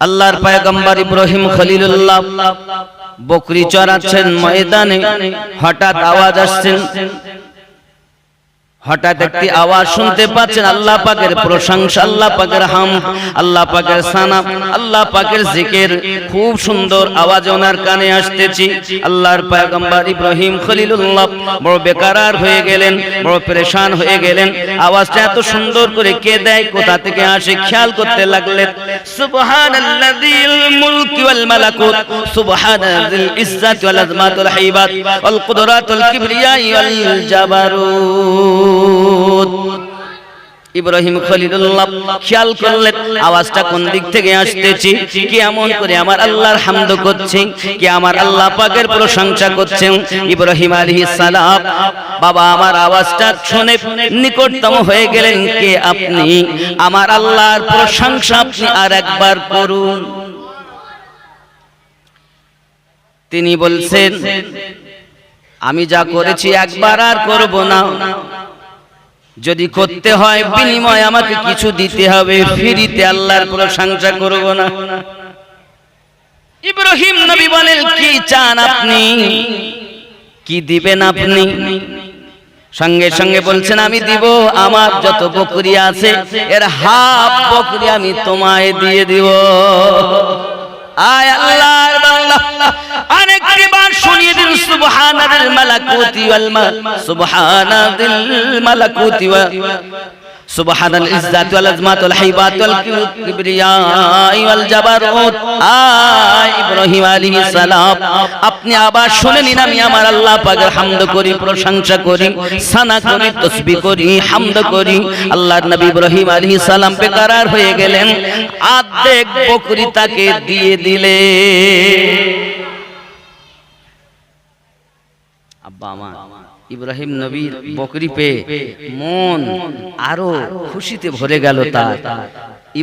আল্লাহর পায়গম্বর ইব্রাহিম খলিলুল্লাহ বকরি চড়াচ্ছেন ময়দানে হঠাৎ আওয়াজ আসছেন হঠাৎ একটি আওয়াজ শুনতে পাচ্ছেন আল্লাহ পাকের প্রশংসা আল্লাহ পাকের হাম আল্লাহ পাকের সানা আল্লাহ পাকের জিকের খুব সুন্দর আওয়াজ ওনার কানে আসতেছি। আল্লাহর পয়গম্বর ইব্রাহিম খলিলুল্লাহ বড় বেকারার হয়ে গেলেন বড় পরেশান হয়ে গেলেন। আওয়াজটা এত সুন্দর করে কে দেয় কোথা থেকে আসে খেয়াল করতে লাগলেন। সুবহানাল্লাযিল মুলকি ওয়াল মালাকুত সুবহানাল্লাযিল ইজ্জাতি ওয়াল আযমাত ওয়াল হাইবাত ওয়াল কুদরাত ওয়াল কিবরিয়া ওয়াল জাবারুত ইব্রাহিম খলিলুল্লাহ, খেয়াল করলেন আওয়াজটা কোন দিক থেকে আসতেছি? কি এমন করে আমার আল্লাহর হামদ করছে? কি আমার আল্লাহ পাকের প্রশংসা করছেন ইব্রাহিম আলাইহিস সালাম, বাবা আমার আওয়াজটা শুনে নিকটতম হয়ে গেলেন, কে আপনি? আমার আল্লাহর প্রশংসা আপনি আর একবার করুন। তিনি বলছেন, আমি যা করেছি একবার আর করব না। যদি করতে হয় বিনিময় আমাকে কিছু দিতে হবে, ফিরিতে আল্লাহর প্রশংসা করব না। ইব্রাহিম নবী বলেন, কি চান আপনি? কি দিবেন আপনি? সঙ্গে সঙ্গে বলছেন, আমি দিব আমার যত বকরি আছে, এর হাফ বকরি আমি তোমায় দিয়ে দিব। আয় আল্লাহর বাংলা আরেকটি বার শুনিয়ে দিন সুবহানাল মালাকুতি ওয়াল মালাকুতি ওয়া ওয়াল হাইবাত ওয়াল কিবরিয়া ওয়াল জাবারুত আয় ইব্রাহিম আলাইহিস সালাম, আপনি আবার শুনে নিন, আমি আমার আল্লাহ পাকের হামদ করি, প্রশংসা করি, সানা করি তসবিহ করি, হামদ করি। আল্লাহর নবী ইব্রাহিম আলাইহিস সালাম বেকারার হয়ে গেলেন। আর্ধেক বকরি তাকে দিয়ে দিলে। আব্বা, আমার। ইব্রাহিম নবীর বকরি পেয়ে মন আরও খুশিতে ভরে গেল তার।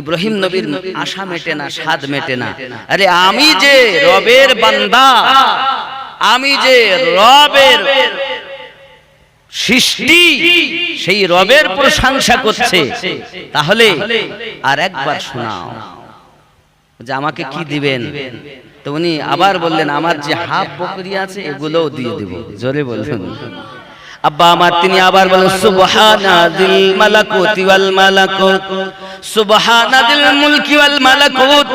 ইব্রাহিম নবীর আশা মেটে না, স্বাদ মেটে না। আরে আমি যে রবের বান্দা, আমি যে রবের সৃষ্টি, সেই রবের প্রশংসা করছে। তাহলে আর একবার শোনাও যে আমাকে কি দিবেন? তো উনি আবার বললেন, আমার যে হাফ বকরি আছে, এগুলোও দিয়ে দেব। জোরে বললেন আব্বা আমার, তিনি আবার বলেন সুবহানাদিল মালাকুতি ওয়াল মালাকুত সুবহানাদিল মুলকি ওয়াল মালাকুত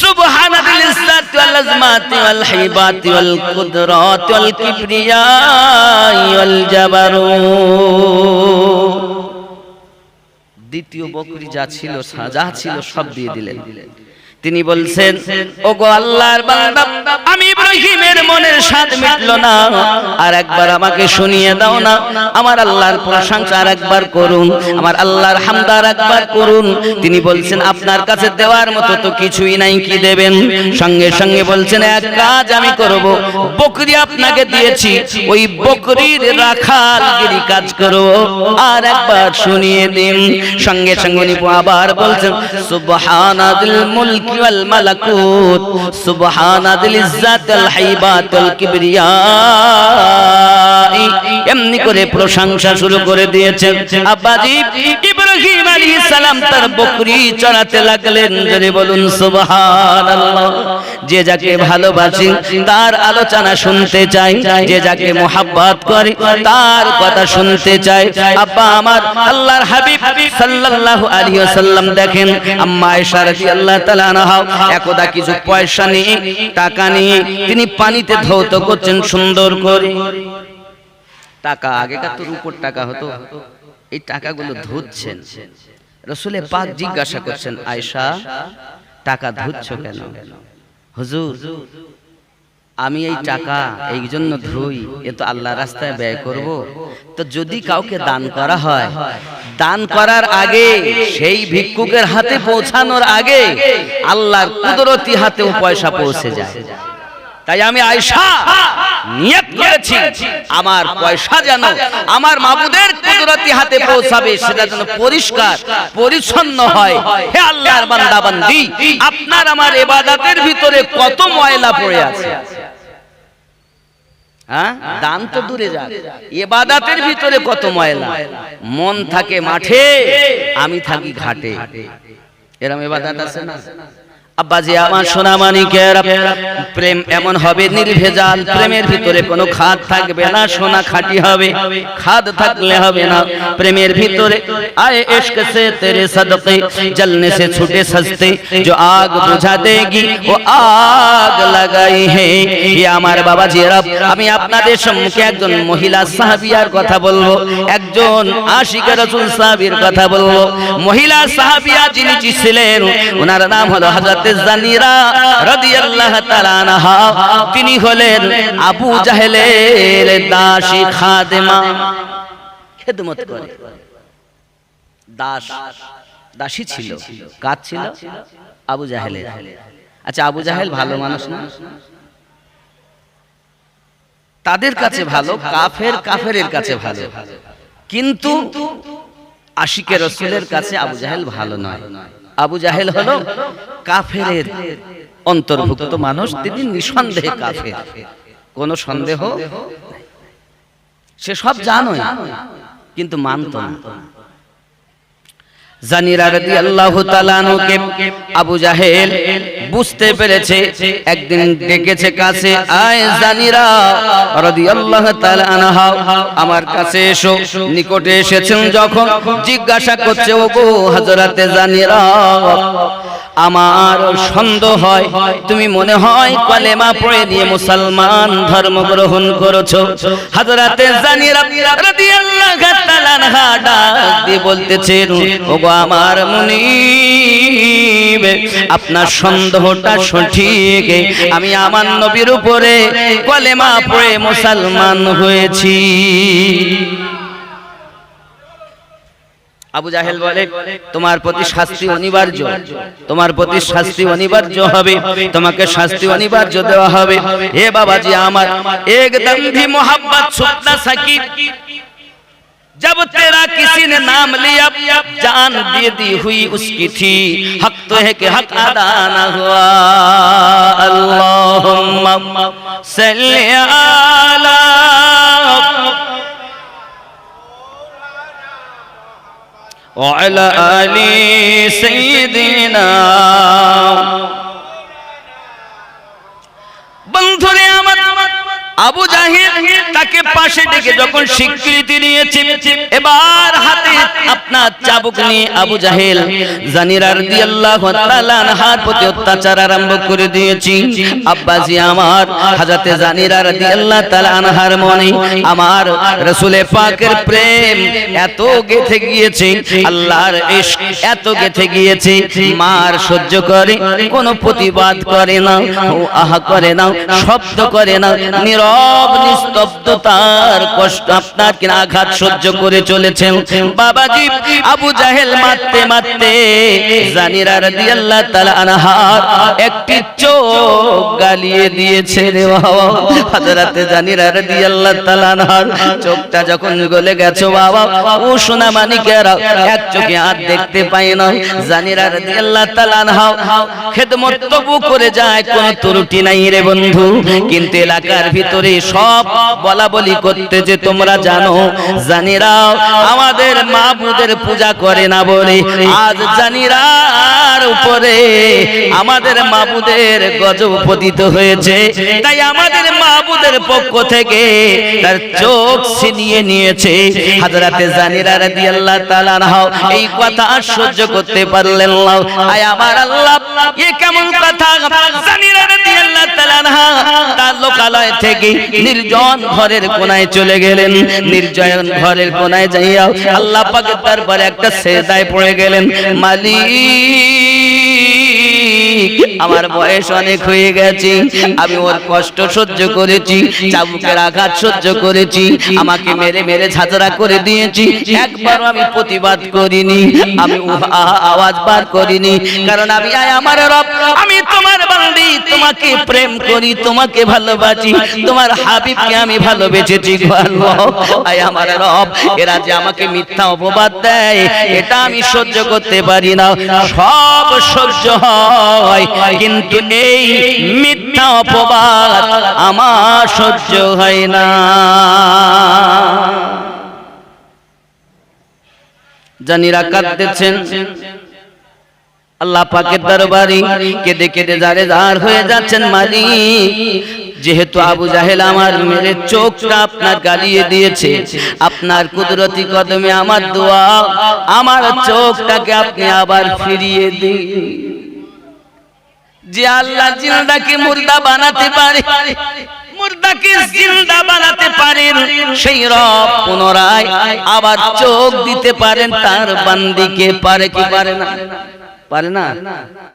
সুবহানাদিল ইজ্জাতি ওয়াল আজমাতি ওয়াল হাইবাতি ওয়াল কুদরাতি ওয়াল কিবরিয়া ওয়াল জাবারুত দ্বিতীয় বকরি যা ছিল যা ছিল সব দিয়ে দিলেন। তিনি বলছেন ও গো আল্লাহর বান্দা, আমি ইব্রাহিমের মনের স্বাদ মিটলো না। আর একবার আমাকে শুনিয়ে দাও না। আমার আল্লাহর প্রশংসা আর একবার করুন। আমার আল্লাহর হামদার একবার করুন। তিনি বলছেন, আপনার কাছে দেওয়ার মতো তো কিছুই নাই, কি দেবেন? সঙ্গে সঙ্গে বলছেন, এক কাজ আমি করব। বকরি আপনাকে দিয়েছি। ওই বকরির রাখালগিরি কাজ করব। আর একবার শুনিয়ে দিন। সঙ্গে সঙ্গে নিব আবার বলছেন, সুবহানাল মুলক ওয়াল মালাকুত, সুবহানাল ইজ্জাত আল হাইবাত আল কিবরিয়া। এমনি করে প্রশংসা শুরু করে দিয়েছেন আব্বাজি ইব্রাহিম আলাইহিস সালাম তার বকরি চড়াতে লাগলেন। জোরে বলুন সুবহানাল্লাহ। যে যাকে ভালোবাসি তার আলোচনা শুনতে চাই। যে যাকে মোহাব্বত করে তার কথা শুনতে চাই। আব্বা আমার আল্লাহর হাবিব সাল্লাল্লাহু আলাইহি ওয়াসাল্লাম দেখেন আম্মা আয়েশা রাদিয়াল্লাহু তাআলা আনহা একদা কিছু পয়সা নিয়ে টাকা নিয়ে তিনি পানিতে ধৌত করছেন সুন্দর করে। টাকা আগেকার তো রূপোর টাকা হতো। এই টাকাগুলো ধুচ্ছেন। রসুলে পাক জিজ্ঞাসা করছেন আয়েশা টাকা ধুচ্ছ কেন? হুজুর আমি এই টাকা এই জন্য ধুই এ তো আল্লাহ রাস্তায় ব্যয় করব। তো যদি কাউকে দান করা হয় দান করার আগে সেই ভিক্ষুকের হাতে পৌঁছানোর আগে আল্লাহর কুদরতি হাতেও পয়সা পৌঁছে যায়। তাই আমি আয়সা নিয়ত করেছি। আমার পয়সা যেন আমার মাবুদের কুদরতি হাতে পৌঁছাবে সেটা যেন পরিষ্কার পরিচ্ছন্ন হয়। হে আল্লাহর বান্দা বান্দি আপনার আমার ইবাদতের ভিতরে কত ময়লা পড়ে আছে? হ্যাঁ? দান তো দূরে যাক। এবাদাতের ভিতরে কত ময়লা? মন থাকে মাঠে আমি থাকি ঘাটে। এরম এবাদাত আছে না? আব্বাজি আমার সোনা মানিকের প্রেম এমন হবে নির্ভেজাল প্রেমের ভিতরে কোনো খাদ থাকবে না সোনা খাঁটি হবে খাদ থাকলে হবে না প্রেমের ভিতরে আয়ে इश्क से तेरे सदके जलने से छूटे सस्ते जो आग बुझा देगी वो आग লাগাই হে হে আমার বাবা জিরাব আমি আপনাদের সম্মুখে একজন মহিলা সাহাবিয়ার কথা বলবো একজন আশিকা রাসূল সাহাবীর কথা বলবো মহিলা সাহাবিয়া যিনি ছিলেন ওনার নাম হলো হযরত তিনি হলেন আবু জাহেলের দাসী খাদেমা। খেদমত করে। দাস, দাসী ছিল কাজ ছিল, আবু জাহেলের। আচ্ছা আবু জাহেল ভালো মানুষ না? তাদের কাছে ভালো, কাফের কাফেরের কাছে ভালো। কিন্তু আশিকে রসুলের কাছে আবু জাহেল ভালো নয়। আবু জাহেল হলো কাফেরের অন্তর্ভুক্ত মানুষ, তিনি নিঃসন্দেহে কাফের। কোনো সন্দেহ সে সব জানোই, কিন্তু মানত না। জানিরা রাদিয়াল্লাহু তাআলা আনহুকে আবু জাহেল বুঝতে পেরেছে। একদিন ডেকেছে কাছে। আয় জানিরা রাদিয়াল্লাহু তাআলা আনহা আমার কাছে এসো। নিকটে এসেছেন যখন জিজ্ঞাসা করছে ও গো হযরতে জানিরা আমার সন্দেহ হয় তুমি মনে হয় কলেমা পড়ে নিয়ে মুসলমান ধর্ম গ্রহণ করেছ। হযরতে জানিরা রাদিয়াল্লাহু তাআলা আনহা ডাক দিয়ে বলতেছেন ওগো আমার মুনিব আপনার সন্দেহটা সঠিক আমি আমার নবীর উপরে কলেমা পড়ে মুসলমান হয়েছি। আবু জাহেল বলে তোমার প্রতি শাস্তি অনিবার্য। তোমার প্রতি শাস্তি অনিবার্য হবে। তোমাকে শাস্তি অনিবার্য দেওয়া হবে। এ বাবাজি আমার একদম মোহাম্মদ সুপ্তা সাকিব। जब तेरा किसी ने नाम लिया जान दे दी हुई उसकी थी हक तो है कि हक अदा न हुआ अल्लाहुम्मा सल्ली अला وعلى آل سيدنا বন্ধুরে আমার আবু জাহিল তাকে পাশে ডেকে যখন স্বীকৃতি নিয়েছে, এবার হাতে আপনার চাবুক নিয়ে আবু জাহেল, জানির রাদিয়াল্লাহু তাআলা আনহার প্রতি অত্যাচার আরম্ভ করে দিয়েছি। আব্বাজি আমার, হাজরাতে জানির রাদিয়াল্লাহু তাআলা আনহার মনে আমার পাকের প্রেম এত গেথে গিয়েছে, আল্লাহর এত গেথে গিয়েছে, মার সহ্য করে, কোনো প্রতিবাদ করে না ও আহা করে না, শব্দ করে না, নীরব নিস্তব্ধতার কষ্ট আপনার আঘাত সহ্য করে চলেছেন। বাবাজি, আবু জাহেল মারতে মারতে জানিরা আনহার একটি চোখ গালিয়ে দিয়েছে রে বাবা। জানিরা আনহার চোখটা যখন গলে গেছে বাবা, ও সোনা মানিকেরা, এক চোখে আর দেখতে পায় না। জানিরা রাদিয়াল্লাহু তাআলা আনহা খেদমত তবু করে যায়, কোন ত্রুটি নাই রে বন্ধু। কিন্তু এলাকার ভিতরে সব বলা বলি করতে যে তোমরা জানো। জানিরা আমাদের মাহবুদের পূজা করে না বলে। আজ জানিরার উপরে আমাদের মাহবুদের গজব পতিত হয়েছে। তাই আমাদের মাহবুদের পক্ষ থেকে তার চোখ ছিনিয়ে নিয়েছে। হাজরাতে জানিরা রাদিয়াল্লাহু তাআলা আনহা, এই কথা আর সহ্য করতে পারলেন না। আয় আমার আল্লাহ, এ কেমন কথা? জানিরা রাদিয়াল্লাহু তাআলা আনহা, তার লোকালয় থেকে নির্জন ঘরের কোনায় চলে গেলেন। নির্জন ঘরের কোনায় যাইয়া আল্লাহ পাকের দরবারে একটা সেজদায় পড়ে গেলেন। মালিক, আমার বয়স অনেক হয়ে গেছে। আমি ওর কষ্ট সহ্য করেছি, চাবুকের আঘাত সহ্য করেছি। আমাকে মেরে মেরে ঝাঁঝরা করে দিয়েছি। একবারও আমি প্রতিবাদ করিনি। আমি আওয়াজ বার করিনি। কারণ আমি আমার রব, আমি তোমার তোমাকে প্রেম করি, তোমাকে ভালোবাসি। তোমার হাবিবকে আমি ভালোবেসেছি আয় আমার রব, এরা যে আমাকে মিথ্যা অপবাদ দেয়, এটা আমি সহ্য করতে পারি না। সব সহ্য হয়, কিন্তু এই মিথ্যা অপবাদ আমার সহ্য হয় না। জানিরা কাঁদতেছেন। আল্লাহ পাকের দরবারে কেঁদে কেঁদে দাঁড়ে দাঁড় হয়ে যাচ্ছেন মালিক। যেহেতু আবু জাহেল আমার মেরে চোখটা আপনার গালিয়ে দিয়েছে। আপনার কুদরতি কদমে আমার দোয়া আমার চোখটাকে আপনি আবার ফিরিয়ে দিন। যে আল্লাহ জিন্দাকে মুর্দা বানাতে পারে মুর্দাকে জিন্দা বানাতে পারেন সেই রব পুনরায় আবার চোখ দিতে পারেন তার বান্দিকে পারে কি পারে না। পারে না।